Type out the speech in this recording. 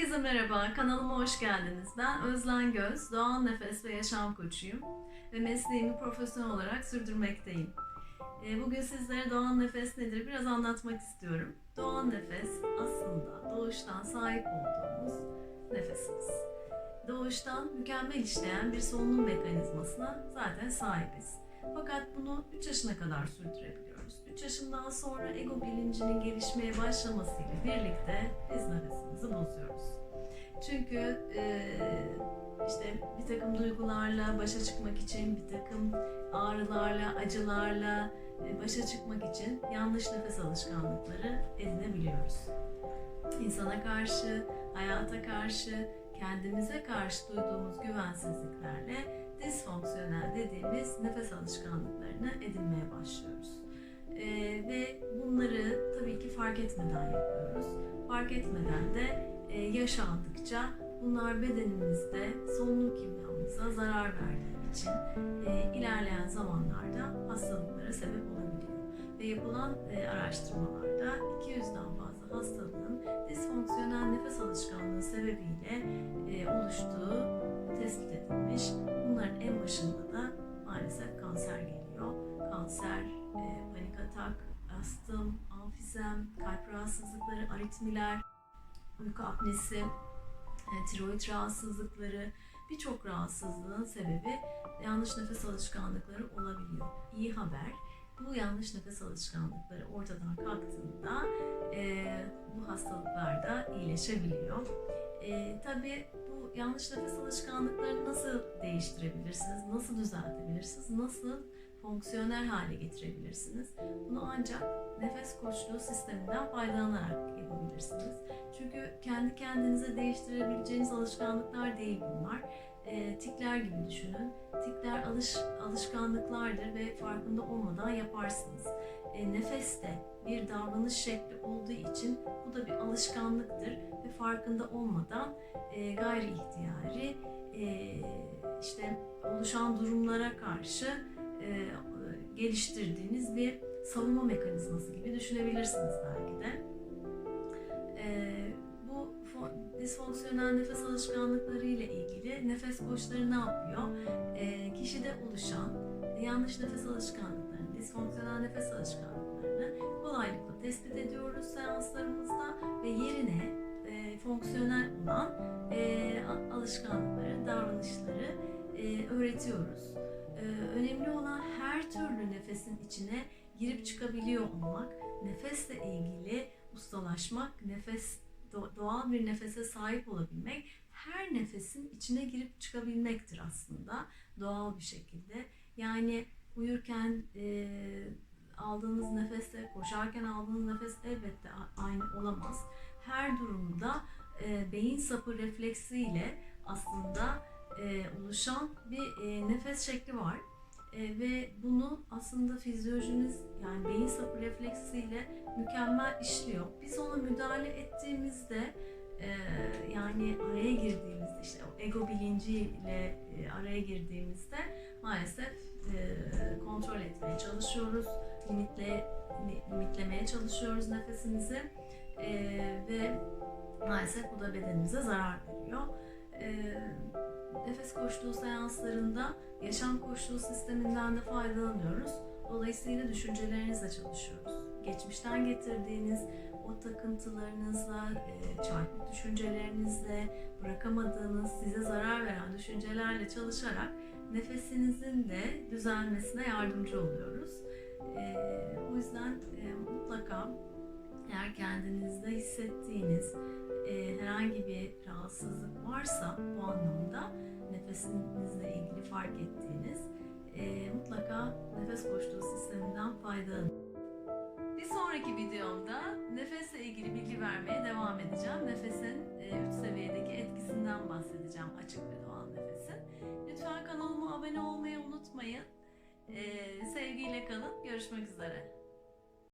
Herkese merhaba, kanalıma hoş geldiniz. Ben Özlen Göz, doğal nefes ve yaşam koçuyum ve mesleğimi profesyonel olarak sürdürmekteyim. Ee, Bugün sizlere doğal nefes nedir biraz anlatmak istiyorum. Doğal nefes aslında doğuştan sahip olduğumuz nefesimiz. Doğuştan mükemmel işleyen bir solunum mekanizmasına zaten sahibiz. Fakat bunu 3 yaşına kadar sürdürebiliyoruz. 3 yaşından sonra ego bilincinin gelişmeye başlamasıyla birlikte biz nefesimizi bozuyoruz. Çünkü e, işte bir takım duygularla başa çıkmak için, bir takım ağrılarla, acılarla e, başa çıkmak için yanlış nefes alışkanlıkları edinebiliyoruz. İnsana karşı, hayata karşı, kendimize karşı duyduğumuz güvensizliklerle disfonksiyonel dediğimiz nefes alışkanlıklarını edinmeye başlıyoruz. Ee, ve bunları tabii ki fark etmeden yapıyoruz. Fark etmeden de e, yaş aldıkça bunlar bedenimizde solunum kimyamıza zarar verdiği için e, ilerleyen zamanlarda hastalıklara sebep olabiliyor. Ve yapılan e, araştırmalarda 200'den fazla hastalığın disfonksiyonel nefes alışkanlığı sebebiyle e, oluştuğu tespit edilmiş. Bunların en başında da maalesef kanser geliyor. Kanser, e, panik atak, astım, amfizem, kalp rahatsızlıkları, aritmiler, uyku apnesi, e, tiroid rahatsızlıkları, birçok rahatsızlığın sebebi yanlış nefes alışkanlıkları olabiliyor. İyi haber, bu yanlış nefes alışkanlıkları ortadan kalktığında e, bu hastalıklar da iyileşebiliyor. E, tabii bu yanlış nefes alışkanlıklarını nasıl değiştirebilirsiniz, nasıl düzeltebilirsiniz, nasıl fonksiyonel hale getirebilirsiniz? Bunu ancak nefes koçluğu sisteminden faydalanarak yapabilirsiniz. Çünkü kendi kendinize değiştirebileceğiniz alışkanlıklar değil bunlar. E, tikler gibi düşünün. Tikler alış, alışkanlıklardır ve farkında olmadan yaparsınız. E, nefes de bir davranış şekli olduğu için bu da bir alışkanlıktır ve farkında olmadan e, gayri ihtiyari e, işte oluşan durumlara karşı e, geliştirdiğiniz bir savunma mekanizması gibi düşünebilirsiniz belki de. E, bu fo- disfonksiyonel nefes alışkanlıkları ile ilgili nefes koçları ne yapıyor? E, kişide oluşan yanlış nefes alışkanlıklarını, disfonksiyonel nefes alışkanlıklarını kolaylıkla tespit ediyoruz seanslarımızda ve yerine e, fonksiyonel olan e, alışkanlıkları, davranışları e, öğretiyoruz. E, önemli olan her türlü nefesin içine girip çıkabiliyor olmak, nefesle ilgili ustalaşmak, nefes do- doğal bir nefese sahip olabilmek, her nefesin içine girip çıkabilmektir aslında doğal bir şekilde. Yani uyurken e, aldığınız nefesle, koşarken aldığınız nefes elbette aynı olamaz. Her durumda e, beyin sapı refleksiyle aslında e, oluşan bir e, nefes şekli var. E, ve bunu aslında fizyolojimiz yani beyin sapı refleksiyle mükemmel işliyor. Biz ona müdahale ettiğimizde e, yani araya girdiğimizde işte o ego bilinciyle e, araya girdiğimizde maalesef e, kontrol etmeye çalışıyoruz, limitle limitlemeye çalışıyoruz nefesimizi E, ve maalesef bu da bedenimize zarar veriyor. E, nefes koçluğu seanslarında yaşam koçluğu sisteminden de faydalanıyoruz. Dolayısıyla düşüncelerinizle çalışıyoruz. Geçmişten getirdiğiniz o takıntılarınızla, e, çarpık düşüncelerinizle, bırakamadığınız, size zarar veren düşüncelerle çalışarak nefesinizin de düzelmesine yardımcı oluyoruz. E, o yüzden e, mutlaka eğer kendinizde hissettiğiniz e, herhangi bir rahatsızlık varsa bu anlamda nefesinizle ilgili fark ettiğiniz e, mutlaka nefes koçluğu sisteminden faydalanın. Bir sonraki videomda nefesle ilgili bilgi vermeye devam edeceğim. Nefesin 3 seviyedeki etkisinden bahsedeceğim açık ve doğal nefesin. Lütfen kanalıma abone olmayı unutmayın. E, sevgiyle kalın. Görüşmek üzere.